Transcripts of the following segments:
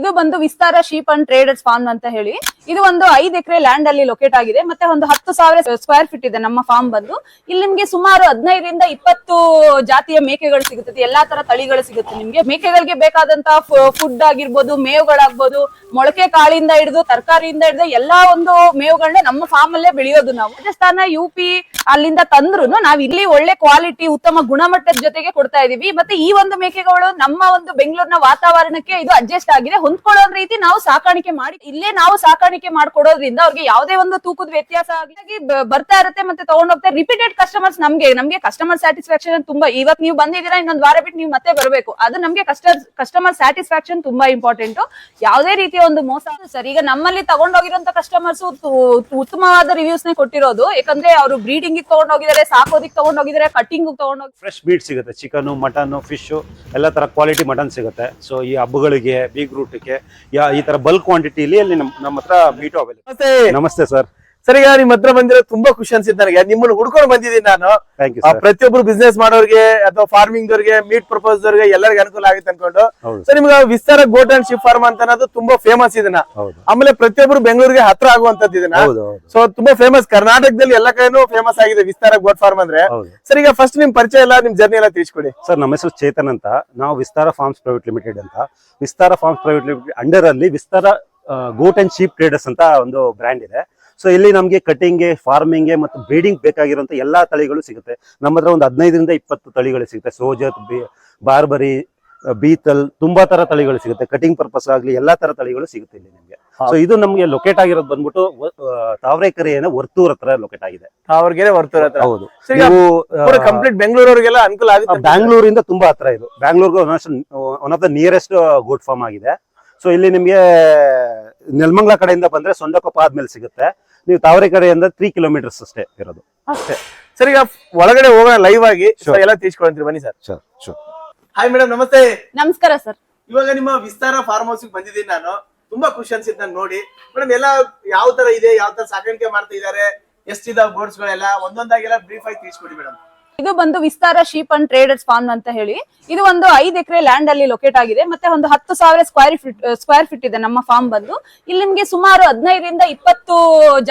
ಇದು ಬಂದು Vistara sheep and traders farm ಅಂತ ಹೇಳಿ. ಇದು ಒಂದು ಐದು ಎಕರೆ ಲ್ಯಾಂಡ್ ಅಲ್ಲಿ ಲೊಕೇಟ್ ಆಗಿದೆ. ಮತ್ತೆ ಒಂದು ಹತ್ತು ಸಾವಿರ ಸ್ಕ್ವೇರ್ ಫೀಟ್ ಇದೆ ನಮ್ಮ ಫಾರ್ಮ್ ಬಂದು. ಇಲ್ಲಿ ನಿಮ್ಗೆ ಸುಮಾರು ಹದಿನೈದರಿಂದ ಇಪ್ಪತ್ತು ಜಾತಿಯ ಮೇಕೆಗಳು ಸಿಗುತ್ತದೆ. ಎಲ್ಲಾ ತರ ತಳಿಗಳು ಸಿಗುತ್ತೆ ನಿಮ್ಗೆ. ಮೇಕೆಗಳಿಗೆ ಬೇಕಾದಂತಹ ಫುಡ್ ಆಗಿರ್ಬೋದು, ಮೇವುಗಳಾಗ್ಬೋದು, ಮೊಳಕೆ ಕಾಳಿಂದ ಹಿಡಿದು, ತರಕಾರಿಯಿಂದ ಹಿಡಿದು ಎಲ್ಲಾ ಒಂದು ಮೇವುಗಳನ್ನ ನಮ್ಮ ಫಾರ್ಮ್ ಅಲ್ಲೇ ಬೆಳೆಯೋದು ನಾವು. ರಾಜಸ್ಥಾನ ಯು ಪಿ ಅಲ್ಲಿಂದ ತಂದ್ರು ನಾವ್ ಇಲ್ಲಿ ಒಳ್ಳೆ ಕ್ವಾಲಿಟಿ ಉತ್ತಮ ಗುಣಮಟ್ಟದ ಜೊತೆಗೆ ಕೊಡ್ತಾ ಇದೀವಿ. ಮತ್ತೆ ಈ ಒಂದು ಮೇಕೆಗಳು ನಮ್ಮ ಒಂದು ಬೆಂಗಳೂರಿನ ವಾತಾವರಣಕ್ಕೆ ಇದು ಅಡ್ಜಸ್ಟ್ ಆಗಿದೆ. ಹೊಂದ್ಕೊಳ್ಳೋ ರೀತಿ ನಾವು ಸಾಕಾಣಿಕೆ ಮಾಡಿ, ಇಲ್ಲೇ ನಾವು ಸಾಕಾಣಿಕೆ ಮಾಡ್ಕೊಡೋದ್ರಿಂದ ಅವ್ರಿಗೆ ಯಾವುದೇ ಒಂದು ತೂಕದ ವ್ಯತ್ಯಾಸ ಆಗಿ ಬರ್ತಾ ಇರುತ್ತೆ ಮತ್ತೆ ತಗೊಂಡೋಗ್ತಾರೆ ರಿಪೀಟೆಡ್ ಕಸ್ಟಮರ್ಸ್ ನಮ್ಗೆ ನಮ್ಗೆ ಕಸ್ಟಮರ್ ಸ್ಯಾಟಿಸ್ಫ್ಯಾಕ್ಷನ್ ತುಂಬಾ. ಇವತ್ ನೀವು ಬಂದಿದ್ದೀರಾ, ಇನ್ನೊಂದ್ ವಾರ ಬಿಟ್ಟು ನೀವು ಮತ್ತೆ ಬರಬೇಕು. ಅದು ನಮ್ಗೆ ಕಸ್ಟಮರ್ ಕಸ್ಟಮರ್ ಸ್ಯಾಟಿಸ್ಫ್ಯಾಕ್ಷನ್ ತುಂಬಾ ಇಂಪಾರ್ಟೆಂಟ್ ಯಾವುದೇ ರೀತಿಯ ಒಂದು ಮೋಸ ಸರ್. ಈಗ ನಮ್ಮಲ್ಲಿ ತಗೊಂಡೋಗಿರೋ ಕಸ್ಟಮರ್ಸ್ ಉತ್ತಮವಾದ ರಿವ್ಯೂಸ್ ನೇ ಕೊಟ್ಟಿರೋದು. ಯಾಕಂದ್ರೆ ಅವರು ಬ್ರೀಡಿಂಗ್ ತಗೊಂಡೋಗಿದ್ದಾರೆ ಸಾಕೋದಿಕ್ ತಗೊಂಡೋಗಿದ್ದಾರೆ ಕಟಿಂಗ್ ತಗೊಂಡೋಗಿ ಫ್ರೆಶ್ ಮೀಟ್ ಸಿಗುತ್ತೆ ಚಿಕನ್ ಮಟನ್ ಫಿಶ್ ಎಲ್ಲ ತರ ಕ್ವಾಲಿಟಿ ಮಟನ್ ಸಿಗುತ್ತೆ. ಸೊ ಈ ಹಬ್ಬಗಳಿಗೆ ಬೀಗ್ ರೂಟ್ಗೆ ಯಾ ಈ ತರ ಬಲ್ಕ್ ಕ್ವಾಂಟಿಟಿಲಿ ನಮ್ಮ ಹತ್ರ ಮೀಟು ಅವೈಲೇಬಲ್ ನಮಸ್ತೆ. ಸರ್ ಸರ್ ಈಗ ನಿಮ್ ಹತ್ರ ಬಂದಿರೋ ತುಂಬಾ ಖುಷಿ ಅನ್ಸಿದ್ ನನಗೆ. ನಿಮ್ಮನ್ನ ಹುಡ್ಕೊಂಡು ಬಂದಿದ್ದೀನಿ ನಾನು. ಪ್ರತಿಯೊಬ್ರು ಬಿಸ್ನೆಸ್ ಮಾಡೋರ್ಗೆ ಅಥವಾ ಫಾರ್ಮಿಂಗ್ ಅವ್ರಿಗೆ ಮೀಟ್ ಪರ್ಪಸ್ ಅವ್ರಿಗೆ ಎಲ್ಲರಿಗೂ ಅನುಕೂಲ ಆಗುತ್ತೆ ಅನ್ಕೊಂಡು. ಸರ್ ನಿಮ್ಗೆ Vistara goat and sheep farm ಅಂತ ಅನ್ನೋದು ತುಂಬಾ ಫೇಮಸ್ ಇದನ್ನ. ಆಮೇಲೆ ಪ್ರತಿಯೊಬ್ರು ಬೆಂಗಳೂರಿಗೆ ಹತ್ರ ಆಗುವಂತದ್ದು ಇದನ್ನ. ಸೊ ತುಂಬಾ ಫೇಮಸ್ ಕರ್ನಾಟಕದಲ್ಲಿ ಎಲ್ಲ ಕಡೆನೂ ಫೇಮಸ್ ಆಗಿದೆ ವಿಸ್ತಾರ ಗೋಟ್ ಫಾರ್ಮ್ ಅಂದ್ರೆ. ಸರ್ ಈಗ ಫಸ್ಟ್ ನಿಮ್ ಪರಿಚಯ ಎಲ್ಲ ನಿಮ್ ಜರ್ನಿ ಎಲ್ಲ ತಿಳಿಸ್ಕೊಡಿ. ಸರ್ ನಮ್ಮ ಹೆಸರು ಚೇತನ್ ಅಂತ. ನಾವು ವಿಸ್ತಾರ ಫಾರ್ಮ್ಸ್ ಪ್ರೈವೇಟ್ ಲಿಮಿಟೆಡ್ ಅಂತ. Vistara farms private limited under ಅಲ್ಲಿ Vistara goat and sheep traders ಅಂತ ಒಂದು ಬ್ರ್ಯಾಂಡ್ ಇದೆ. ಸೊ ಇಲ್ಲಿ ನಮಗೆ ಕಟಿಂಗ್ಗೆ ಫಾರ್ಮಿಂಗ್ಗೆ ಮತ್ತು ಬ್ರೀಡಿಂಗ್ ಬೇಕಾಗಿರುವಂಥ ಎಲ್ಲಾ ತಳಿಗಳು ಸಿಗುತ್ತೆ. ನಮ್ಮ ಹತ್ರ ಒಂದು ಹದಿನೈದರಿಂದ ಇಪ್ಪತ್ತು ತಳಿಗಳು ಸಿಗುತ್ತೆ. ಸೋಜತ್ ಬಿ- ಬಾರ್ಬರಿ ಬೀತಲ್ ತುಂಬಾ ತರ ತಳಿಗಳು ಸಿಗುತ್ತೆ. ಕಟಿಂಗ್ ಪರ್ಪಸ್ ಆಗಲಿ ಎಲ್ಲಾ ತರ ತಳಿಗಳು ಸಿಗುತ್ತೆ ಇಲ್ಲಿ ನಿಮಗೆ. ಸೊ ಇದು ನಮಗೆ ಲೊಕೇಟ್ ಆಗಿರೋದು ಬಂದ್ಬಿಟ್ಟು ತಾವರೆಕೆರೆಯ ವರ್ತೂರ್ ಹತ್ರ ಲೊಕೇಟ್ ಆಗಿದೆ. ತಾವರ್ಗೆ ವರ್ತೂರ್ ಹತ್ರ. ಹೌದು. ನೀವು ಕಂಪ್ಲೀಟ್ ಬೆಂಗಳೂರವ್ರಿಗೆಲ್ಲ ಅನುಕೂಲ ಆಗುತ್ತೆ. ಬ್ಯಾಂಗ್ಳೂರಿಂದ ತುಂಬಾ ಹತ್ರ ಇದು. ಬ್ಯಾಂಗ್ಳೂರ್ಗೆ one of the nearest goat farm ಆಗಿದೆ. ಸೊ ಇಲ್ಲಿ ನಿಮಗೆ ನೆಲಮಂಗ್ಲ ಕಡೆಯಿಂದ ಬಂದ್ರೆ ಸೊಂಡಕೊಪ್ಪ ಆದ್ಮೇಲೆ ಸಿಗುತ್ತೆ. ನೀವು ತಾವರೆ ಕಡೆಯಿಂದ ತ್ರೀ ಕಿಲೋಮೀಟರ್ಸ್ ಅಷ್ಟೇ ಇರೋದು. ಅಷ್ಟೇ. ಸರ್ ಈಗ ಒಳಗಡೆ ಹೋಗೋಣ ಲೈವ್ ಆಗಿ. ಎಲ್ಲ ತಿಳಿಸ್ಕೊಳ್ತೀರಿ ಬನ್ನಿ sir. Sure sure hi madam ನಮಸ್ತೆ. ನಮಸ್ಕಾರ ಸರ್. ಇವಾಗ ನಿಮ್ಮ ವಿಸ್ತಾರ ಫಾರ್ಮ್ ಹೌಸ್ ಬಂದಿದ್ದೀನಿ ನಾನು. ತುಂಬಾ ಖುಷಿ ಅನ್ಸಿದ್ ನಾನು ನೋಡಿ. ಮೇಡಮ್ ಎಲ್ಲ ಯಾವ ತರ ಇದೆ? ಯಾವ ತರ ಸಾಕಾಣಿಕೆ ಮಾಡ್ತಾ ಇದಾರೆ ಎಷ್ಟಿದಾವ ಬೋರ್ಡ್ಸ್ ಗಳೆಲ್ಲ? ಒಂದೊಂದಾಗೆಲ್ಲ ಬ್ರೀಫ್ ಆಗಿ ತಿಳಿಸ್ಕೊಡಿ ಮೇಡಮ್ ಇದು ಬಂದು Vistara sheep and traders farm ಅಂತ ಹೇಳಿ. ಇದು ಒಂದು ಐದು ಎಕರೆ ಲ್ಯಾಂಡ್ ಅಲ್ಲಿ ಲೊಕೇಟ್ ಆಗಿದೆ. ಮತ್ತೆ ಒಂದು ಹತ್ತು ಸಾವಿರ ಸ್ಕ್ವೇರ್ ಫೀಟ್ ಸ್ಕ್ವೇರ್ ಫೀಟ್ ಇದೆ ನಮ್ಮ ಫಾರ್ಮ್ ಬಂದು. ಇಲ್ಲಿ ನಿಮ್ಗೆ ಸುಮಾರು ಹದಿನೈದರಿಂದ ಇಪ್ಪತ್ತು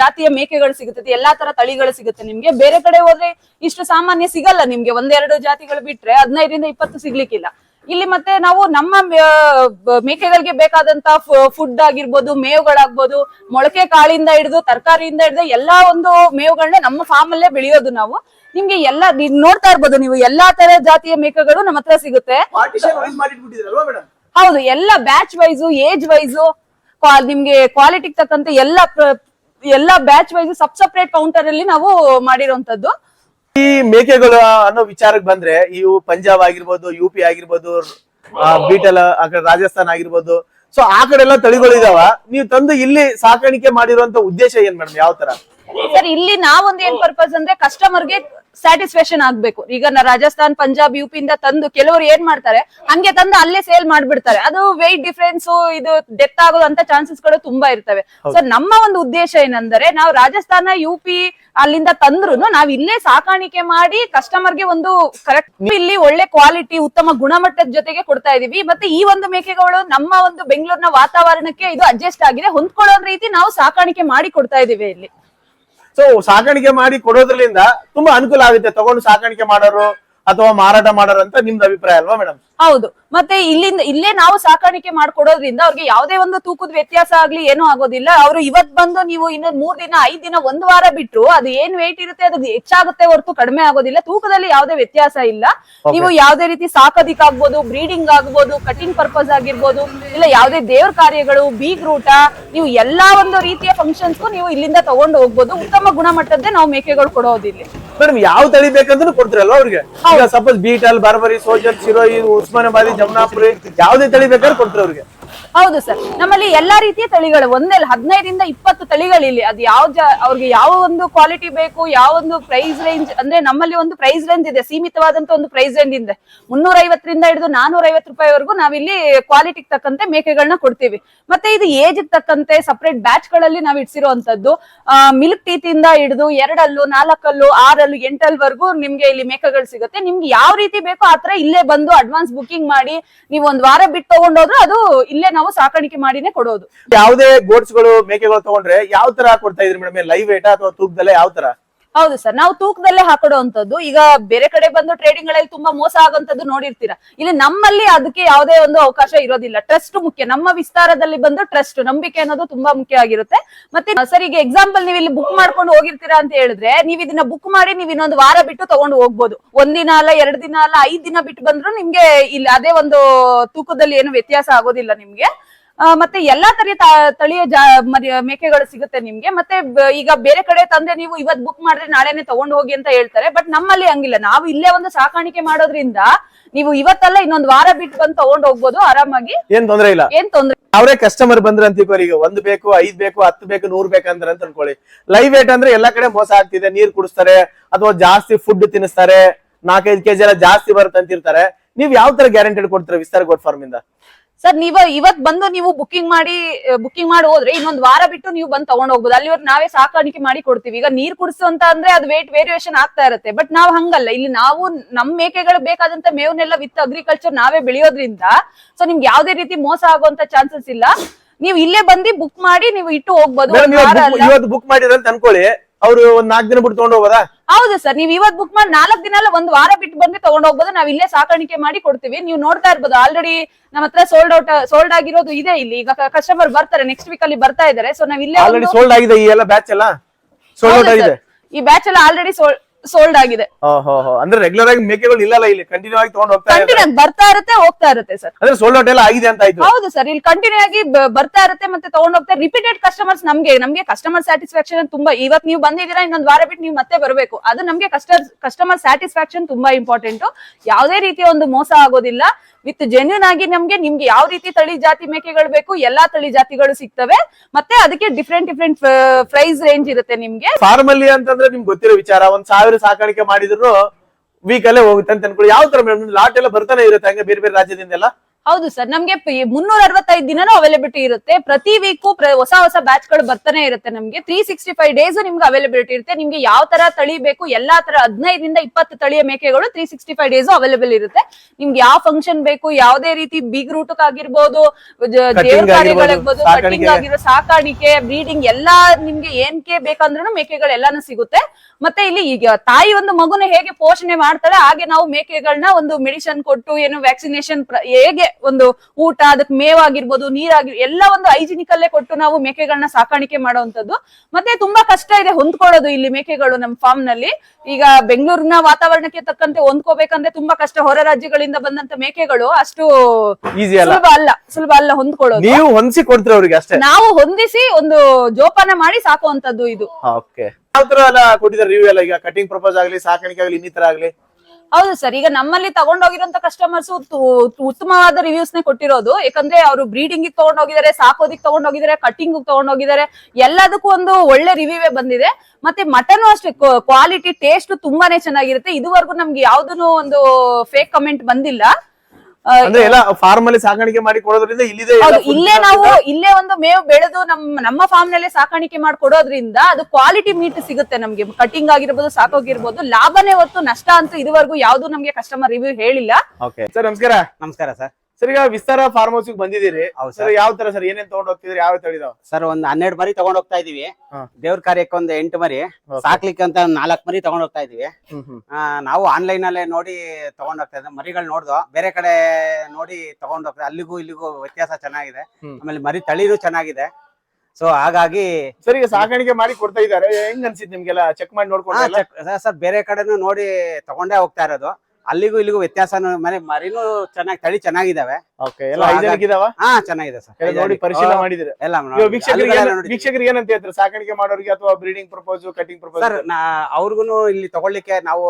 ಜಾತಿಯ ಮೇಕೆಗಳು ಸಿಗುತ್ತದೆ. ಎಲ್ಲಾ ತರ ತಳಿಗಳು ಸಿಗುತ್ತೆ ನಿಮ್ಗೆ. ಬೇರೆ ಕಡೆ ಹೋದ್ರೆ ಇಷ್ಟು ಸಾಮಾನ್ಯ ಸಿಗಲ್ಲ ನಿಮ್ಗೆ. ಒಂದೆರಡು ಜಾತಿಗಳು ಬಿಟ್ರೆ ಹದಿನೈದರಿಂದ ಇಪ್ಪತ್ತು ಸಿಗ್ಲಿಕ್ಕಿಲ್ಲ. ಇಲ್ಲಿ ಮತ್ತೆ ನಾವು ನಮ್ಮ ಮೇಕೆಗಳಿಗೆ ಬೇಕಾದಂತ ಫುಡ್ ಆಗಿರ್ಬೋದು, ಮೇವುಗಳಾಗ್ಬೋದು, ಮೊಳಕೆ ಕಾಳಿಂದ ಹಿಡಿದು, ತರಕಾರಿಯಿಂದ ಹಿಡಿದು ಎಲ್ಲಾ ಒಂದು ಮೇವುಗಳನ್ನ ನಮ್ಮ ಫಾರ್ಮ್ ಅಲ್ಲೇ ಬೆಳೆಯೋದು ನಾವು. ನಿಮ್ಗೆ ಎಲ್ಲಾ ನೀವ್ ನೋಡ್ತಾ ಇರ್ಬೋದು ನೀವು ಎಲ್ಲಾ ತರ ಜಾತಿಯ ಮೇಕೆಗಳು ನಮ್ಮ ಹತ್ರ ಸಿಗುತ್ತೆ. ಹೌದು ಎಲ್ಲ ಬ್ಯಾಚ್ ವೈಸ್ ಏಜ್ ವೈಸ್ ನಿಮ್ಗೆ ಕ್ವಾಲಿಟಿ ತಕ್ಕಂತೆ ಎಲ್ಲ ಎಲ್ಲಾ ಬ್ಯಾಚ್ ವೈಸ್ ಸಬ್ ಸಪ್ರೇಟ್ ಕೌಂಟರ್ ಅಲ್ಲಿ ನಾವು ಮಾಡಿರುವಂತದ್ದು ಈ ಮೇಕೆಗಳು ಅನ್ನೋ ವಿಚಾರಕ್ಕೆ ಬಂದ್ರೆ ಇವು ಪಂಜಾಬ್ ಆಗಿರ್ಬೋದು ಯು ಪಿ ಆಗಿರ್ಬೋದು ಆ, ಬೀಟಲ್ ಆ ಕಡೆ ರಾಜಸ್ಥಾನ್ ಆಗಿರ್ಬೋದು ಸೊ ಆ ಕಡೆ ಎಲ್ಲ ತಳಿಗಳು ಇದಾವ. ನೀವು ತಂದು ಇಲ್ಲಿ ಸಾಕಾಣಿಕೆ ಮಾಡಿರುವಂತ ಉದ್ದೇಶ ಏನ್ ಮೇಡಮ್ ಯಾವ ತರ ಸರ್ ಇಲ್ಲಿ ನಾವೊಂದು ಏನ್ ಪರ್ಪಸ್ ಅಂದ್ರೆ ಕಸ್ಟಮರ್ಗೆ ಸ್ಯಾಟಿಸ್ಫ್ಯಾಕ್ಷನ್ ಆಗ್ಬೇಕು. ಈಗ ನಾವು ರಾಜಸ್ಥಾನ್ ಪಂಜಾಬ್ ಯು ಇಂದ ತಂದು ಕೆಲವರು ಏನ್ ಮಾಡ್ತಾರೆ ಹಂಗೆ ತಂದು ಅಲ್ಲೇ ಸೇಲ್ ಮಾಡ್ಬಿಡ್ತಾರೆ. ಅದು ವೆಯ್ಟ್ ಡಿಫ್ರೆನ್ಸ್ ಇದು ಡೆತ್ ಆಗೋದಂತ ಚಾನ್ಸಸ್ಗಳು ತುಂಬಾ ಇರ್ತವೆ. ಸೊ ನಮ್ಮ ಒಂದು ಉದ್ದೇಶ ಏನಂದ್ರೆ ನಾವು ರಾಜಸ್ಥಾನ ಯು ಪಿ ಅಲ್ಲಿಂದ ತಂದ್ರು ನಾವ್ ಇಲ್ಲೇ ಸಾಕಾಣಿಕೆ ಮಾಡಿ ಕಸ್ಟಮರ್ಗೆ ಒಂದು ಕರೆಕ್ಟ್ ಇಲ್ಲಿ ಒಳ್ಳೆ ಕ್ವಾಲಿಟಿ ಉತ್ತಮ ಗುಣಮಟ್ಟದ ಜೊತೆಗೆ ಕೊಡ್ತಾ ಇದೀವಿ. ಮತ್ತೆ ಈ ಒಂದು ಮೇಕೆಗಳು ನಮ್ಮ ಒಂದು ಬೆಂಗಳೂರಿನ ವಾತಾವರಣಕ್ಕೆ ಇದು ಅಡ್ಜಸ್ಟ್ ಆಗಿದೆ. ಹೊಂದ್ಕೊಳ್ಳೋ ರೀತಿ ನಾವು ಸಾಕಾಣಿಕೆ ಮಾಡಿ ಕೊಡ್ತಾ ಇದೀವಿ ಇಲ್ಲಿ. ಸೊ ಸಾಕಾಣಿಕೆ ಮಾಡಿ ಕೊಡೋದ್ರಿಂದ ತುಂಬಾ ಅನುಕೂಲ ಆಗುತ್ತೆ. ತಗೊಂಡು ಸಾಕಾಣಿಕೆ ಮಾಡೋರು ಅಥವಾ ಮಾರಾಟ ಮಾಡೋರು ಅಂತ ನಿಮ್ದು ಅಭಿಪ್ರಾಯ ಅಲ್ವಾ ಮೇಡಮ್ ಹೌದು. ಮತ್ತೆ ಇಲ್ಲಿಂದ ಇಲ್ಲೇ ನಾವು ಸಾಕಾಣಿಕೆ ಮಾಡ್ಕೊಡೋದ್ರಿಂದ ಅವ್ರಿಗೆ ಯಾವುದೇ ಒಂದು ತೂಕದ ವ್ಯತ್ಯಾಸ ಆಗ್ಲಿ ಏನೂ ಆಗೋದಿಲ್ಲ. ಅವರು ಇವತ್ ಬಂದು ನೀವು ಇನ್ನೊಂದ್ ಮೂರ್ ದಿನ ಐದ್ ದಿನ ಒಂದ್ ವಾರ ಬಿಟ್ರು ಅದು ಏನ್ ವೇಟ್ ಇರುತ್ತೆ ಅದು ಹೆಚ್ಚಾಗುತ್ತೆ ಹೊರತು ಕಡಿಮೆ ಆಗೋದಿಲ್ಲ. ತೂಕದಲ್ಲಿ ಯಾವುದೇ ವ್ಯತ್ಯಾಸ ಇಲ್ಲ. ನೀವು ಯಾವುದೇ ರೀತಿ ಸಾಕೋದಿಕ್ಕಾಗ್ಬೋದು ಬ್ರೀಡಿಂಗ್ ಆಗ್ಬೋದು ಕಟಿಂಗ್ ಪರ್ಪಸ್ ಆಗಿರ್ಬೋದು ಇಲ್ಲ ಯಾವುದೇ ದೇವ್ರ ಕಾರ್ಯಗಳು ಬೀಗ್ ರೂಟ ನೀವು ಎಲ್ಲಾ ಒಂದು ರೀತಿಯ ಫಂಕ್ಷನ್ಸ್ಗೂ ನೀವು ಇಲ್ಲಿಂದ ತಗೊಂಡು ಹೋಗ್ಬೋದು. ಉತ್ತಮ ಗುಣಮಟ್ಟದ್ದೇ ನಾವು ಮೇಕೆಗಳು ಕೊಡೋದಿಲ್ಲ. ಮೇಡಮ್ ಯಾವ ತಳಿ ಬೇಕಂತ ಕೊಡ್ತೀರಲ್ವಾ ಅವ್ರಿಗೆ? ಸಪೋಸ್ ಬೀಟಲ್ ಬರ್ಬರಿ ಸೋಜಲ್ ಸಿರೋ ಉಸ್ಮಾನಾಬಾದಿ ಜಮನಾಪುರಿ ಯಾವ್ದೇ ತಳಿ ಬೇಕಾದ್ರೆ ಕೊಡ್ತಾರೆ ಅವ್ರಿಗೆ. ಹೌದು ಸರ್. ನಮ್ಮಲ್ಲಿ ಎಲ್ಲಾ ರೀತಿಯ ತಳಿಗಳು ಒಂದೇ ಹದಿನೈದರಿಂದ ಇಪ್ಪತ್ತು ತಳಿಗಳಿಲ್ಲಿ ಅದು ಯಾವ ಅವ್ರಿಗೆ ಯಾವ ಒಂದು ಕ್ವಾಲಿಟಿ ಬೇಕು, ಯಾವ ಒಂದು ಪ್ರೈಸ್ ರೇಂಜ್ ಅಂದ್ರೆ ನಮ್ಮಲ್ಲಿ ಒಂದು ಪ್ರೈಸ್ ರೇಂಜ್ ಇದೆ, ಸೀಮಿತವಾದಂತ ಒಂದು ಪ್ರೈಸ್ ರೇಂಜ್ ಇದೆ. ಮುನ್ನೂರ ಐವತ್ತರಿಂದ ಹಿಡಿದು ನಾನೂರ ಐವತ್ತು ರೂಪಾಯಿವರೆಗೂ ನಾವಿಲ್ಲಿ ಕ್ವಾಲಿಟಿಗೆ ತಕ್ಕಂತೆ ಮೇಕೆಗಳನ್ನ ಕೊಡ್ತೀವಿ. ಮತ್ತೆ ಇದು ಏಜ್ ತಕ್ಕಂತೆ ಸಪರೇಟ್ ಬ್ಯಾಚ್ಗಳಲ್ಲಿ ನಾವು ಇಡ್ಸಿರುವಂತದ್ದು ಮಿಲ್ಕ್ ಟೀತ್ ಇಂದ ಹಿಡಿದು ಎರಡಲ್ಲೂ, ನಾಲ್ಕಲ್ಲು, ಆರಲ್ಲು, ಎಂಟಲ್ವರೆಗೂ ನಿಮ್ಗೆ ಇಲ್ಲಿ ಮೇಕೆಗಳು ಸಿಗುತ್ತೆ. ನಿಮ್ಗೆ ಯಾವ ರೀತಿ ಬೇಕೋ ಆತರ ಇಲ್ಲೇ ಬಂದು ಅಡ್ವಾನ್ಸ್ ಬುಕಿಂಗ್ ಮಾಡಿ, ನೀವು ಒಂದ್ ವಾರ ಬಿಟ್ಟು ತಗೊಂಡೋದ್ರು ಅದು ಇಲ್ಲೇ ಇಲ್ಲೇ ನಾವು ಸಾಕಾಣಿಕೆ ಮಾಡಿನೇ ಕೊಡೋದು. ಯಾವುದೇ ಗೋಡ್ಸ್ಗಳು, ಮೇಕೆಗಳು ತಗೊಂಡ್ರೆ ಯಾವ ತರ ಕೊಡ್ತಾ ಇದ್ರಿ ಮೇಡಮ್ ಲೈವ್ ವೇಟ್ ಅಥವಾ ತೂಕದಲ್ಲೇ ಯಾವ ತರ ಹೌದು ಸರ್, ನಾವು ತೂಕದಲ್ಲೇ ಹಾಕೊಡುವಂತದ್ದು ಈಗ ಬೇರೆ ಕಡೆ ಬಂದು ಟ್ರೇಡಿಂಗ್ಗಳಲ್ಲಿ ತುಂಬಾ ಮೋಸ ಆಗುವಂತದ್ದು ನೋಡಿರ್ತೀರಾ? ಇಲ್ಲಿ ನಮ್ಮಲ್ಲಿ ಅದಕ್ಕೆ ಯಾವುದೇ ಒಂದು ಅವಕಾಶ ಇರೋದಿಲ್ಲ. ಟ್ರಸ್ಟ್ ಮುಖ್ಯ. ನಮ್ಮ ವಿಸ್ತಾರದಲ್ಲಿ ಬಂದು ಟ್ರಸ್ಟ್ ನಂಬಿಕೆ ಅನ್ನೋದು ತುಂಬಾ ಮುಖ್ಯ ಆಗಿರುತ್ತೆ. ಮತ್ತೆ ಸರ್, ಈಗ ಎಕ್ಸಾಂಪಲ್ ನೀವು ಇಲ್ಲಿ ಬುಕ್ ಮಾಡ್ಕೊಂಡು ಹೋಗಿರ್ತೀರಾ ಅಂತ ಹೇಳಿದ್ರೆ ನೀವು ಇದನ್ನ ಬುಕ್ ಮಾಡಿ ನೀವು ಇನ್ನೊಂದು ವಾರ ಬಿಟ್ಟು ತಗೊಂಡು ಹೋಗ್ಬೋದು. ಒಂದಿನ ಅಲ್ಲ, ಎರಡು ದಿನ ಅಲ್ಲ, ಐದ್ ದಿನ ಬಿಟ್ಟು ಬಂದ್ರು ನಿಮ್ಗೆ ಇಲ್ಲಿ ಅದೇ ಒಂದು ತೂಕದಲ್ಲಿ ಏನು ವ್ಯತ್ಯಾಸ ಆಗೋದಿಲ್ಲ ನಿಮ್ಗೆ. ಮತ್ತೆ ಎಲ್ಲಾ ತರ ತಳಿಯ ಜಾ ಮೇಕೆಗಳು ಸಿಗುತ್ತೆ ನಿಮ್ಗೆ. ಮತ್ತೆ ಈಗ ಬೇರೆ ಕಡೆ ತಂದ್ರೆ ನೀವು ಇವತ್ ಬುಕ್ ಮಾಡಿದ್ರೆ ನಾಳೆನೆ ತಗೊಂಡು ಹೋಗಿ ಅಂತ ಹೇಳ್ತಾರೆ. ಬಟ್ ನಮ್ಮಲ್ಲಿ ಹಂಗಿಲ್ಲ. ನಾವು ಇಲ್ಲೇ ಒಂದು ಸಾಕಾಣಿಕೆ ಮಾಡೋದ್ರಿಂದ ನೀವು ಇವತ್ತಲ್ಲ ಇನ್ನೊಂದ್ ವಾರ ಬಿಟ್ಟು ಬಂದು ತಗೊಂಡು ಹೋಗ್ಬೋದು ಆರಾಮಾಗಿ. ಏನ್ ತೊಂದ್ರೆ ಇಲ್ಲ. ಏನ್ ತೊಂದ್ರೆ ಅವರೇ ಕಸ್ಟಮರ್ ಬಂದ್ರೆ ಅಂತ ಈಗ ಒಂದ್ ಬೇಕು ಐದ್ ಬೇಕು ಹತ್ತು ಬೇಕು ನೂರ್ ಬೇಕಂದ್ರೆ ಅಂತ ಅನ್ಕೊಳ್ಳಿ. ಲೈವ್ ವೇಟ್ ಅಂದ್ರೆ ಎಲ್ಲಾ ಕಡೆ ಮೋಸ ಆಗ್ತಿದೆ. ನೀರ್ ಕುಡಿಸ್ತಾರೆ ಅಥವಾ ಜಾಸ್ತಿ ಫುಡ್ ತಿನ್ನಿಸ್ತಾರೆ ನಾಲ್ಕೈದು ಕೆಜಿ ಎಲ್ಲ ಜಾಸ್ತಿ ಬರುತ್ತೆ ಅಂತಿರ್ತಾರೆ. ನೀವ್ ಯಾವ ತರ ಗ್ಯಾರಂಟಿ ಕೊಡ್ತೀರಾ ವಿಸ್ತಾರ ಗೋಟ್ ಫಾರ್ಮ್ ಇಂದ? ಸರ್ ನೀವು ಇವತ್ ಬಂದು ನೀವು ಬುಕಿಂಗ್ ಮಾಡಿ ಬುಕಿಂಗ್ ಮಾಡಿ ಹೋದ್ರೆ ಇನ್ನೊಂದ್ ವಾರ ಬಿಟ್ಟು ನೀವು ಬಂದು ತಗೊಂಡ್ ಹೋಗ್ಬೋದು. ಅಲ್ಲಿವರೆಗೆ ನಾವೇ ಸಾಕಾಣಿಕೆ ಮಾಡಿ ಕೊಡ್ತೀವಿ. ಈಗ ನೀರ್ ಕುಡಿಸುವಂತ ಅಂದ್ರೆ ಅದು ವೇಟ್ ವೇರಿಯೇಷನ್ ಆಗ್ತಾ ಇರುತ್ತೆ. ಬಟ್ ನಾವ್ ಹಂಗಲ್ಲ. ಇಲ್ಲಿ ನಾವು ನಮ್ ಮೇಕೆಗಳು ಬೇಕಾದಂತ ಮೇವನ್ನೆಲ್ಲ ವಿತ್ ಅಗ್ರಿಕಲ್ಚರ್ ನಾವೇ ಬೆಳೆಯೋದ್ರಿಂದ ಸೊ ನಿಮ್ಗೆ ಯಾವ್ದೇ ರೀತಿ ಮೋಸ ಆಗುವಂತ ಚಾನ್ಸಸ್ ಇಲ್ಲ. ನೀವು ಇಲ್ಲೇ ಬಂದು ಬುಕ್ ಮಾಡಿ ನೀವು ಇಟ್ಟು ಹೋಗ್ಬೋದು. ಅಲ್ಲ. ಇವತ್ತು ಬುಕ್ ಮಾಡಿದ್ರೆ ಅಂತ ಅನ್ಕೊಳ್ಳಿ. ಅವ್ರು ಒಂದ್ ನಾಲ್ಕು ದಿನ ಬಿಟ್ಟು ತಗೊಂಡ್ ಹೋಗೋದಾ? ಹೌದು ಸರ್ ನೀವ್ ಇವತ್ ಬುಕ್ ಮಾಡಿ ನಾಲ್ಕ್ ದಿನ ಅಲ್ಲ ಒಂದ್ ವಾರ ಬಿಟ್ಟು ಬಂದು ತಗೊಂಡ್ ಹೋಗ್ಬೋದು. ನಾವ್ ಇಲ್ಲೇ ಸಾಕಾಣಿಕೆ ಮಾಡಿ ಕೊಡ್ತೀವಿ. ನೀವು ನೋಡ್ತಾ ಇರ್ಬೋದು ಆಲ್ರೆಡಿ ನಮ್ಮ ಹತ್ರ ಸೋಲ್ಡ್ ಔಟ್ ಸೋಲ್ಡ್ ಆಗಿರೋದು ಇದೆ ಇಲ್ಲಿ. ಈಗ ಕಸ್ಟಮರ್ ಬರ್ತಾರೆ ನೆಕ್ಸ್ಟ್ ವೀಕ್ ಅಲ್ಲಿ ಬರ್ತಾ ಇದಾರೆ. ಸೊ ನಾವ್ ಇಲ್ಲೇ ಆಲ್ರೆಡಿ ಸೋಲ್ಡ್ ಆಗಿದೆ ಈ ಎಲ್ಲ ಬ್ಯಾಚ್ ಎಲ್ಲ? ಸೋಲ್ಡ್ ಔಟ್ ಆಗಿದೆ? ಈ ಬ್ಯಾಚ್ ಎಲ್ಲ ಆಲ್ರೆಡಿ ಸೋಲ್ಡ್ ಆಗಿದೆ. ಓಹೋ ಅಂದ್ರೆ ರೆಗ್ಯುಲರ್ ಆಗಿ ಮೇಕೆಗಳು ಇಲ್ಲ ಇಲ್ಲಿ? ಕಂಟಿನ್ಯೂ ಆಗಿ ತಗೊಂಡು ಹೋಗ್ತಾ ಇದೆ ಕಂಟಿನ್ಯೂ ಬರ್ತಾ ಇರುತ್ತೆ ಹೋಗ್ತಾ ಇರುತ್ತೆ ಸರ್. ಅಂದ್ರೆ ಸೋಲ್ಡ್ ಔಟ್ ಎಲ್ಲ ಆಗಿದೆ ಅಂತ ಆಯ್ತು. ಹೌದು ಸರ್. ಇಲ್ಲಿ ಕಂಟಿನ್ಯೂ ಆಗಿ ಬರ್ತಾ ಇರುತ್ತೆ ಮತ್ತೆ ತಗೊಂಡು ಹೋಗ್ತಾರೆ ರಿಪೀಟೆಡ್ ಕಸ್ಟಮರ್ಸ್ ನಮ್ಗೆ ನಮ್ಗೆ ಕಸ್ಟಮರ್ ಸ್ಯಾಟಿಸ್ಫ್ಯಾಕ್ಷನ್ ತುಂಬಾ ಇವತ್ ನೀವು ಬಂದಿದ್ದೀರಾ ಇನ್ನೊಂದು ವಾರ ಬಿಟ್ಟು ನೀವು ಮತ್ತೆ ಬರಬೇಕು. ಅದು ನಮ್ಗೆ ಕಸ್ಟಮರ್ ಕಸ್ಟಮರ್ ಸ್ಯಾಟಿಸ್ಫ್ಯಾಕ್ಷನ್ ತುಂಬಾ ಇಂಪಾರ್ಟೆಂಟ್ ಯಾವುದೇ ರೀತಿಯ ಒಂದು ಮೋಸ ಆಗೋದಿಲ್ಲ. ವಿತ್ ಜೆನ್ಯೂನ್ ಆಗಿ ನಮ್ಗೆ ನಿಮ್ಗೆ ಯಾವ ರೀತಿ ತಳಿ ಜಾತಿ ಮೇಕೆಗಳು ಬೇಕು, ಎಲ್ಲಾ ತಳಿ ಜಾತಿಗಳು ಸಿಗ್ತವೆ. ಮತ್ತೆ ಅದಕ್ಕೆ ಡಿಫ್ರೆಂಟ್ ಡಿಫ್ರೆಂಟ್ ಪ್ರೈಸ್ ರೇಂಜ್ ಇರುತ್ತೆ ನಿಮ್ಗೆ. ಫಾರ್ಮ್ ಅಲ್ಲಿ ಅಂತಂದ್ರೆ ನಿಮ್ಗೆ ಗೊತ್ತಿರೋ ವಿಚಾರ, ಒಂದ್ ಸಾವಿರ ಸಾಕಾಣಿಕೆ ಮಾಡಿದ್ರು ವೀಕ್ ಅಲ್ಲೇ ಹೋಗುತ್ತೆ ಅಂತ ಅನ್ಕೊಳ್ಳಿ. ಯಾವ ತರ ಲಾಟ್ ಎಲ್ಲ ಬರ್ತಾನೆ ಇರುತ್ತೆ, ಹಂಗೆ ಬೇರೆ ಬೇರೆ ರಾಜ್ಯದಿಂದ ಎಲ್ಲ ಹೌದು ಸರ್ ನಮ್ಗೆ ಮುನ್ನೂರ ಅರವತ್ತೈದು ದಿನನೂ ಅವೈಲಬಿಲಿಟಿ ಇರುತ್ತೆ. ಪ್ರತಿ ವೀಕು ಹೊಸ ಹೊಸ ಬ್ಯಾಚ್ಗಳು ಬರ್ತಾನೆ ಇರುತ್ತೆ ನಮ್ಗೆ. ತ್ರೀ ಸಿಕ್ಸ್ಟಿ ಫೈವ್ ಡೇಸ್ ನಿಮ್ಗೆ ಅವೈಲಬಿಲಿಟಿ ಇರುತ್ತೆ. ನಿಮ್ಗೆ ಯಾವ ತರ ತಳಿ ಬೇಕು ಎಲ್ಲಾ ತರ ಹದಿನೈದರಿಂದ ಇಪ್ಪತ್ತು ತಳಿಯ ಮೇಕೆಗಳು three sixty five days available ಇರುತ್ತೆ. ನಿಮ್ಗೆ ಯಾವ ಫಂಕ್ಷನ್ ಬೇಕು ಯಾವುದೇ ರೀತಿ ಬಿಗ್ ರೂಟಕ್ ಆಗಿರ್ಬೋದು ದೇವ್ರ ಕಾರ್ಯಗಳಾಗ್ಬೋದು. ಕಟಿಂಗ್ ಆಗಿರೋ ಸಾಕಾಣಿಕೆ ಬ್ರೀಡಿಂಗ್ ಎಲ್ಲಾ ನಿಮ್ಗೆ ಏನ್ಕೆ ಬೇಕಂದ್ರೂ ಮೇಕೆಗಳು ಎಲ್ಲಾನು ಸಿಗುತ್ತೆ. ಮತ್ತೆ ಇಲ್ಲಿ ಈಗ ತಾಯಿ ಒಂದು ಮಗುನ ಹೇಗೆ ಪೋಷಣೆ ಮಾಡ್ತಾಳೆ ಹಾಗೆ ನಾವು ಮೇಕೆಗಳನ್ನ ಒಂದು ಮೆಡಿಸಿನ್ ಕೊಟ್ಟು ಏನು ವ್ಯಾಕ್ಸಿನೇಷನ್ ಹೇಗೆ ಒಂದು ಊಟ ಅದಕ್ಕೆ ಮೇವಾಗಿರ್ಬೋದು ನೀರಾಗಿ ಎಲ್ಲ ಒಂದು ಹೈಜಿನಿಕ್ ಅಲ್ಲೇ ಕೊಟ್ಟು ನಾವು ಮೇಕೆಗಳನ್ನ ಸಾಕಾಣಿಕೆ ಮಾಡುವಂತದ್ದು ಮತ್ತೆ ತುಂಬಾ ಕಷ್ಟ ಇದೆ ಹೊಂದ್ಕೊಳ್ಳೋದು ಇಲ್ಲಿ ಮೇಕೆಗಳು ನಮ್ಮ ಫಾರ್ಮ್ನಲ್ಲಿ ಈಗ ಬೆಂಗಳೂರಿನ ವಾತಾವರಣಕ್ಕೆ ತಕ್ಕಂತೆ ಹೊಂದ್ಕೋಬೇಕಂದ್ರೆ ತುಂಬಾ ಕಷ್ಟ. ಹೊರ ರಾಜ್ಯಗಳಿಂದ ಬಂದಂತ ಮೇಕೆಗಳು ಅಷ್ಟು ಸುಲಭ ಅಲ್ಲ. ಸುಲಭ ಅಲ್ಲ ಹೊಂದ್ಕೊಳ್ಳೋದು. ನೀವು ಹೊಂದಿಸಿ ಕೊಡ್ತೀರ ಅವ್ರಿಗೆ ಅಷ್ಟೇ? ನಾವು ಹೊಂದಿಸಿ ಒಂದು ಜೋಪಾನ ಮಾಡಿ ಸಾಕುವಂತದ್ದು ಇದು. ಯಾವ ತರ ಎಲ್ಲ ಕೊಟ್ಟಿದ್ದಾರೆ ರಿವ್ಯೂ ಎಲ್ಲ ಈಗ? ಕಟಿಂಗ್ ಪ್ರಪೋಸ್ ಆಗ್ಲಿ ಸಾಕಾಣಿಕೆ ಆಗ್ಲಿ ಇನ್ನಿತರ ಆಗ್ಲಿ? ಹೌದು ಸರ್, ಈಗ ನಮ್ಮಲ್ಲಿ ತಗೊಂಡೋಗಿರೋಂತ ಕಸ್ಟಮರ್ಸ್ ಉತ್ತಮವಾದ ರಿವ್ಯೂಸ್ ನೇ ಕೊಟ್ಟಿರೋದು. ಯಾಕಂದ್ರೆ ಅವರು ಬ್ರೀಡಿಂಗ್ ತಗೊಂಡೋಗಿದ್ದಾರೆ, ಸಾಕೋದಿಕ್ ತಗೊಂಡೋಗಿದ್ದಾರೆ ಕಟಿಂಗ್ ತಗೊಂಡೋಗಿದ್ದಾರೆ, ಎಲ್ಲದಕ್ಕೂ ಒಂದು ಒಳ್ಳೆ ರಿವ್ಯೂವೇ ಬಂದಿದೆ. ಮತ್ತೆ ಮಟನ್ ಅಷ್ಟೇ ಕ್ವಾಲಿಟಿ ಟೇಸ್ಟ್ ತುಂಬಾನೇ ಚೆನ್ನಾಗಿರುತ್ತೆ. ಇದುವರೆಗೂ ನಮ್ಗೆ ಯಾವ್ದು ಒಂದು ಫೇಕ್ ಕಮೆಂಟ್ ಬಂದಿಲ್ಲ. ಅಂದ್ರೆ ಎಲ್ಲ ಫಾರ್ಮ್ ಅಲ್ಲಿ ಸಾಕಾಣಿಕೆ ಮಾಡಿ ಕೊಡೋದ್ರಿಂದ ಇಲ್ಲಿದೆ ಇಲ್ಲೇ ನಾವು ಇಲ್ಲೇ ಒಂದು ಮೇವು ಬೆಳೆದು ನಮ್ ನಮ್ಮ ಫಾರ್ಮ್ನಲ್ಲಿ ಸಾಕಾಣಿಕೆ ಮಾಡಿ ಕೊಡೋದ್ರಿಂದ ಅದು ಕ್ವಾಲಿಟಿ ಮೀಟ್ ಸಿಗುತ್ತೆ ನಮ್ಗೆ. ಕಟಿಂಗ್ ಆಗಿರ್ಬೋದು ಸಾಕೋಗಿರ್ಬೋದು ಲಾಭನೇ ಹೊತ್ತು ನಷ್ಟ ಅಂತೂ ಇದುವರೆಗೂ ಯಾವ್ದು ನಮ್ಗೆ ಕಸ್ಟಮರ್ ರಿವ್ಯೂ ಹೇಳಿಲ್ಲ. ಓಕೆ ಸರ್ ನಮಸ್ಕಾರ. ನಮಸ್ಕಾರ ಸರ್ ಸರ್ ಈಗ ವಿಸ್ತಾರ ಫಾರ್ಮ್ ಹೌಸ್ ಬಂದಿದ್ದೀರಿ. ಹೌದು ಸರ್ ಯಾವ ತರ ಸರ್ ಏನೇನ್ ತಗೊಂಡ್ ಹೋಗ್ತಿದ್ರಿ? ಯಾವ ತಳಿದಾವ ಸರ್ ಒಂದ್ ಹನ್ನೆರಡು ಮರಿ ತಗೊಂಡ್ ಹೋಗ್ತಾ ಇದೀವಿ. ದೇವ್ರ ಕಾರ್ಯಕ್ಕೆ ಒಂದ್ ಎಂಟು ಮರಿ. ಸಾಕ್ಲಿಕ್ಕೆ ಅಂತ ನಾಲ್ಕ್ ಮರಿ ತಗೊಂಡ್ ಹೋಗ್ತಾ ಇದೀವಿ. ನಾವು ಆನ್ಲೈನ್ ಅಲ್ಲೇ ನೋಡಿ ತಗೊಂಡ್ ಹೋಗ್ತಾ ಇದ್ದೆ. ಮರಿಗಳು ನೋಡ್ದು. ಬೇರೆ ಕಡೆ ನೋಡಿ ತಗೊಂಡ್ ಹೋಗ್ತಾ ಅಲ್ಲಿಗೂ ಇಲ್ಲಿಗೂ ವ್ಯತ್ಯಾಸ ಚೆನ್ನಾಗಿದೆ. ಆಮೇಲೆ ಮರಿ ತಳಿರು ಚೆನ್ನಾಗಿದೆ. ಸೊ ಹಾಗಾಗಿ ಸರ್ ಈಗ ಸಾಕಾಣಿಕೆ ಮಾಡಿ ಕೊಡ್ತಾ ಇದ್ದಾರೆ. ಹೆಂಗ್ ಅನ್ಸಿದ್ ನಿಮ್ಗೆಲ್ಲ? ಚೆಕ್ ಮಾಡಿ ನೋಡ್ಕೊಂಡು ಸರ್ ಬೇರೆ ಕಡೆನೂ ನೋಡಿ ತಗೊಂಡೇ ಹೋಗ್ತಾ ಇರೋದು. ಅಲ್ಲಿಗೂ ಇಲ್ಲಿಗೂ ವ್ಯತ್ಯಾಸ ಮನೆ ಮರಿನೂ ಚೆನ್ನಾಗಿ ತಳಿ ಚೆನ್ನಾಗಿದಾವೆ. ಓಕೆ ಎಲ್ಲ ಹೈಜೆನಿಕ್ ಇದಾವ ಹಾ ಚೆನ್ನಾಗಿದೆ ಸರ್. ನೋಡಿ ಪರಿಶೀಲನೆ ಮಾಡಿದ್ರೆ. ಎಲ್ಲ ವೀಕ್ಷಕರಿಗೆ. ವೀಕ್ಷಕರಿಗೆ ಏನಂತ ಹೇಳ್ತಾರೆ? ಸಾಕಾಣಿಕೆ ಮಾಡೋರಿಗೆ ಅಥವಾ breeding purpose cutting purpose sir ಅವ್ರಿಗೂ ಇಲ್ಲಿ ತಗೊಳ್ಳಿಕ್ಕೆ ನಾವು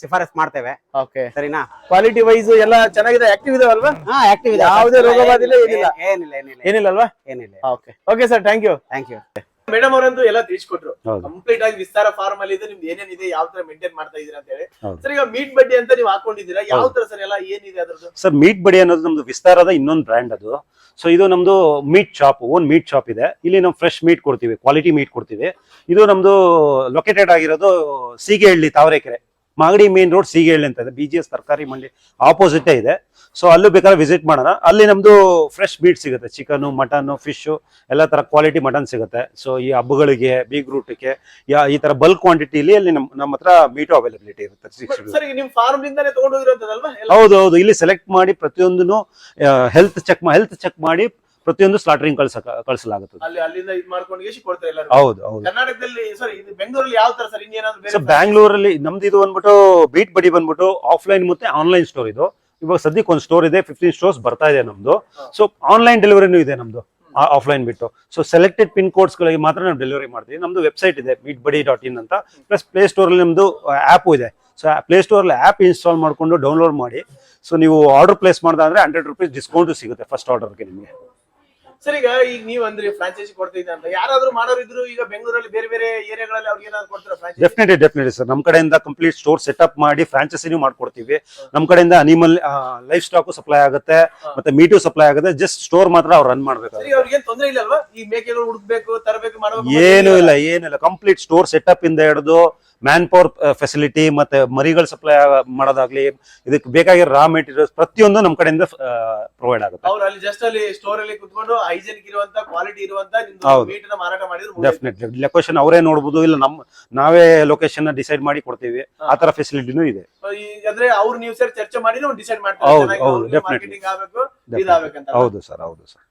ಶಿಫಾರಸ್ ಮಾಡ್ತೇವೆ. ಓಕೆ ಸರಿನಾ? ಕ್ವಾಲಿಟಿ ವೈಸ್ ಎಲ್ಲ ಚೆನ್ನಾಗಿದೆ? ಆಕ್ಟಿವ್ ಇದಾವಲ್ವಾ ಹಾ ಆಕ್ಟಿವ್ ಇದೆ ಯಾವುದೇ ರೋಗ ಏನಿಲ್ಲ? ಏನಿಲ್ಲ ಏನಿಲ್ಲ. ಏನಿಲ್ಲ ಅಲ್ವಾ? ಏನಿಲ್ಲ. Okay okay sir thank you thank you madam ಅವರಂತೂ ಎಲ್ಲ ತಿಳಿಸ್ಕೊಟ್ರು. ಕಂಪ್ಲೀಟ್ ಆಗಿ ವಿಸ್ತಾರ ಫಾರ್ಮ್ ಅಲ್ಲಿ ಇದೆ ನಿಮ್ದು ಏನೇನಿದೆ ಯಾವ ತರ ಮೇಂಟೈನ್ ಮಾಡ್ತಾ ಇದೀರ ಅಂತ ಹೇಳಿ. ಸರ್ ಈಗ ಮೀಟ್ ಬಡ್ಡಿ ಅಂತ ನೀವು ಹಾಕೊಂಡಿದ್ದೀರಾ? ಯಾವ ತರ ಸರ್ ಎಲ್ಲ ಏನಿದೆ ಅದ್ರದ್ದು? ಸರ್ ಮೀಟ್ ಬಡಿ ಅನ್ನೋದು ನಮ್ದು ವಿಸ್ತಾರದ ಇನ್ನೊಂದು ಬ್ರ್ಯಾಂಡ್ ಅದು. ಸೊ ಇದು ನಮ್ದು meat shop own meat shop ಇದೆ. ಇಲ್ಲಿ ನಾವು ಫ್ರೆಶ್ ಮೀಟ್ ಕೊಡ್ತೀವಿ ಕ್ವಾಲಿಟಿ ಮೀಟ್ ಕೊಡ್ತೀವಿ. ಇದು ನಮ್ದು ಲೊಕೇಟೆಡ್ ಆಗಿರೋದು ಸೀಗೆಹಳ್ಳಿ ತಾವರೆಕೆರೆ ಮಾಗಡಿ ಮೇನ್ ರೋಡ್ ಸೀಗೇಳಿ ಅಂತ ಇದೆ. ಬಿ ಜಿ ಎಸ್ ತರಕಾರಿ ಮಂಡಿ ಆಪೋಸಿಟ್ ಇದೆ. ಸೊ ಅಲ್ಲೂ ಬೇಕಾದ್ರೆ ವಿಸಿಟ್ ಮಾಡೋಣ. ಅಲ್ಲಿ ನಮ್ದು ಫ್ರೆಶ್ ಮೀಟ್ ಸಿಗುತ್ತೆ. ಚಿಕನ್ ಮಟನ್ ಫಿಶ್ ಎಲ್ಲ ತರ ಕ್ವಾಲಿಟಿ ಮಟನ್ ಸಿಗುತ್ತೆ. ಸೊ ಈ ಹಬ್ಬಗಳಿಗೆ ಬೀಗ್ ಯಾ ಈ ತರ ಬಲ್ಕ್ ಕ್ವಾಂಟಿಟಿಲಿ ಅಲ್ಲಿ ನಮ್ಮ ನಮ್ಮ ಹತ್ರ ಮೀಟು ಅವೈಲಬಿಲಿಟಿ ಇರುತ್ತೆ. ಹೌದು ಹೌದು ಇಲ್ಲಿ ಸೆಲೆಕ್ಟ್ ಮಾಡಿ ಪ್ರತಿಯೊಂದನ್ನು ಹೆಲ್ತ್ ಚೆಕ್ ಹೆಲ್ತ್ ಚೆಕ್ ಮಾಡಿ ಪ್ರತಿಯೊಂದು ಸ್ಲಾಟರಿಂಗ್ ಕಳ್ಸಕ ಕಳಿಸಲಾಗುತ್ತದೆ. ಅಲ್ಲಿ ಅಲ್ಲಿಂದ ಇದ್ ಮಾಡ್ಕೊಂಡು ಎಷ್ಟು ಕೊಡ್ತಾರೆ ಎಲ್ಲರೂ. ಹೌದು ಹೌದು. ಕರ್ನಾಟಕದಲ್ಲಿ ಸರ್ ಇದು ಬೆಂಗಳೂರಲ್ಲಿ ಯಾವ ತರ ಸರ್ ಇನ್ನೇನಾದ್ರು ಸೊ ಬೇರೆ ಬ್ಯಾಂಗ್ಳೂರಲ್ಲಿ ನಮ್ದು ಇದು ಬಂದ್ಬಿಟ್ಟು ಬೀಟ್ ಬಡಿ ಬಂದ್ಬಿಟ್ಟು ಆಫ್ಲೈನ್ ಮತ್ತೆ ಆನ್ಲೈನ್ ಸ್ಟೋರ್ ಇದು. ಇವಾಗ ಸದ್ಯಕ್ಕೆ ಒಂದು ಸ್ಟೋರ್ ಇದೆ ಫಿಫ್ಟೀನ್ ಸ್ಟೋರ್ಸ್ ಬರ್ತಾ ಇದೆ ನಮ್ದು. ಸೊ ಆನ್ಲೈನ್ ಡೆಲಿವರಿನೂ ಇದೆ ನಮ್ದು ಆಫ್ಲೈನ್ ಬಿಟ್ಟು. ಸೊ ಸೆಲೆಕ್ಟೆಡ್ ಪಿನ್ ಕೋಡ್ಸ್ ಗಳಿಗೆ ಮಾತ್ರ ನಾವು ಡೆಲಿವರಿ ಮಾಡ್ತೀವಿ. ನಮ್ದು ವೆಬ್ಸೈಟ್ ಇದೆ ಬೀಟ್ ಬಡಿ ಡಾಟ್ ಇನ್ ಅಂತ. ಪ್ಲಸ್ ಪ್ಲೇ ಸ್ಟೋರ್ ಅಲ್ಲಿ ನಮ್ದು ಆಪ್ ಇದೆ. ಸೊ ಪ್ಲೇ ಸ್ಟೋರ್ ಅಲ್ಲಿ ಆ್ಯಪ್ ಇನ್ಸ್ಟಾಲ್ ಮಾಡ್ಕೊಂಡು ಡೌನ್ಲೋಡ್ ಮಾಡಿ. ಸೊ ನೀವು ಆರ್ಡರ್ ಪ್ಲೇಸ್ ಮಾಡಿದ್ರೆ ಹಂಡ್ರೆಡ್ ರುಪೀಸ್ ಡಿಸ್ಕೌಂಟ್ ಸಿಗುತ್ತೆ ಫಸ್ಟ್ ಆರ್ಡರ್ಗೆ ನಿಮಗೆ. ಸರ್ ಈಗ ಈಗ ನೀವ್ ಅಂದ್ರೆ ಫ್ರಾಂಚೈಸಿ ಕೊಡ್ತಿದ್ದೆ ಅಂತ. ಯಾರಾದ್ರೂ ಮಾಡೋರು ಇದ್ರು ಈಗ ಬೆಂಗಳೂರಲ್ಲಿ ಬೇರೆ ಬೇರೆ ಏರಿಯಾಗಳಲ್ಲಿ ಅವ್ರಿಗೆ ಏನಾದ್ರು ಕೊಡ್ತಾರೆ ಫ್ರಾಂಚೈಸಿ ಡೆಫಿನೆಟ್ಲಿ ಡೆಫಿನೆಟ್ಲಿ ಸರ್ ನಮ್ಮ ಕಡೆಯಿಂದ ಕಂಪ್ಲೀಟ್ ಸ್ಟೋರ್ ಸೆಟಪ್ ಮಾಡಿ ಫ್ರಾಂಚೈಸಿನೂ ಮಾಡ್ಕೊಡ್ತೀವಿ. ನಮ್ ಕಡೆಯಿಂದ ಅನಿಮಲ್ ಲೈಫ್ ಸ್ಟಾಕ್ ಸಪ್ಲೈ ಆಗುತ್ತೆ. ಮತ್ತೆ ಮೀಟು ಸಪ್ಲೈ ಆಗುತ್ತೆ. ಜಸ್ಟ್ ಸ್ಟೋರ್ ಮಾತ್ರ ಅವ್ರು ರನ್ ಮಾಡ್ಬೇಕು ಅವ್ರಿಗೆ ಏನ್ ತೊಂದ್ರೆ ಇಲ್ಲ ಅಲ್ವಾ ಈ ಮೇಕೆಗಳು ಹುಡುಕ್ಬೇಕು ತರಬೇಕು ಮಾಡಬೇಕು ಏನೂ ಇಲ್ಲ. ಏನಿಲ್ಲ ಕಂಪ್ಲೀಟ್ ಸ್ಟೋರ್ ಸೆಟಪ್ ಇಂದ ಹಿಡಿದು ಮ್ಯಾನ್ ಪವರ್ ಫೆಸಿಲಿಟಿ ಮತ್ತೆ ಮರಿಗಳು ಸಪ್ಲೈ ಮಾಡೋದಾಗ್ಲಿ ಇದಕ್ಕೆ ಬೇಕಾಗಿರೋ ರಾ ಮೆಟೀರಿಯಲ್ಸ್ ಪ್ರತಿಯೊಂದು ನಮ್ ಕಡೆಯಿಂದ ಪ್ರೊವೈಡ್ ಆಗುತ್ತೆ. ಅವ್ರು ಅಲ್ಲಿ ಜಸ್ಟ್ ಅಲ್ಲಿ ಸ್ಟೋರ್ ಅಲ್ಲಿ ಕುತ್ಕೊಂಡು ಹೈಜೆನಿಕ್ ಇರುವಂತ ಕ್ವಾಲಿಟಿ ಇರುವಂತ ನಿಮ್ದು ಹೌದು. ಮೀಟ್ ಮಾರಾಟ ಮಾಡಿದ್ರು. ಡೆಫಿನೆಟ್ಲಿ ಲೊಕೇಶನ್ ಅವರೇ ನೋಡಬಹುದು ಇಲ್ಲ ನಮ್ ನಾವೇ ಲೊಕೇಶನ್ ಡಿಸೈಡ್ ಮಾಡಿ ಕೊಡ್ತೀವಿ ಆ ತರ ಫೆಸಿಲಿಟಿನೂ ಇದೆ ಈ- ಅಂದ್ರೆ ಅವ್ರು ನೀವು ಸೇರಿ ಚರ್ಚೆ ಮಾಡಿ ಡಿಸೈಡ್ ಹೌದು, ಹೌದು, ಮಾಡ್ತಾರೆ definitely. ಮಾರ್ಕೆಟಿಂಗ್ ಆಗ್ಬೇಕು Definitely. ಇದಾಗಬೇಕಂತ ಹೌದು ಸರ್ ಹೌದು ಸರ್